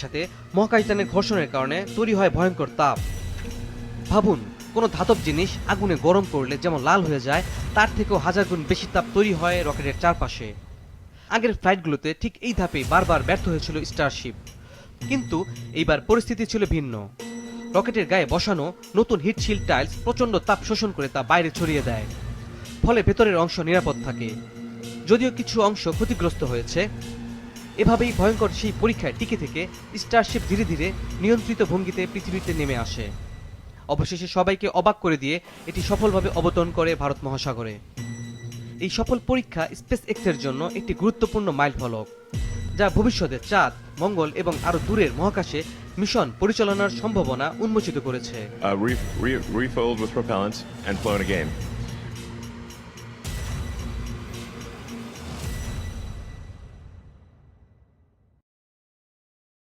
সাথে মহাকাশযানের ঘর্ষণের কারণে তৈরি হয় ভয়ঙ্কর তাপ। ভাবুন, কোনো ধাতব জিনিস আগুনে গরম করলে যেমন লাল হয়ে যায়, তার থেকেও হাজার গুণ বেশি তাপ তৈরি হয় রকেটের চারপাশে। আগের ফ্লাইটগুলোতে ঠিক এই ধাপেই বারবার ব্যর্থ হয়েছিল স্টারশিপ। কিন্তু এইবার পরিস্থিতি ছিল ভিন্ন। রকেটের গায়ে বসানো নতুন হিটশিল টাইলস প্রচণ্ড তাপ শোষণ করে তা বাইরে ছড়িয়ে দেয়। ফলে ভেতরের অংশ নিরাপদ থাকে। যদিও কিছু অংশ ক্ষতিগ্রস্ত হয়েছে এভাবেই ভয়ঙ্কর সেই পরীক্ষায় টিকে থেকে স্টারশিপ ধীরে ধীরে নিয়ন্ত্রিত ভঙ্গিতে পৃথিবীতে নেমে আসে। অবশেষে সবাইকে অবাক করে দিয়ে এটি সফলভাবে অবতরণ করে ভারত মহাসাগরে। এই সফল পরীক্ষা স্পেস এক্সের জন্য একটি গুরুত্বপূর্ণ মাইল ফলক যা ভবিষ্যতে চাঁদ, মঙ্গল এবং আরও দূরের মহাকাশে মিশন পরিচালনার সম্ভাবনা উন্মোচিত করেছে।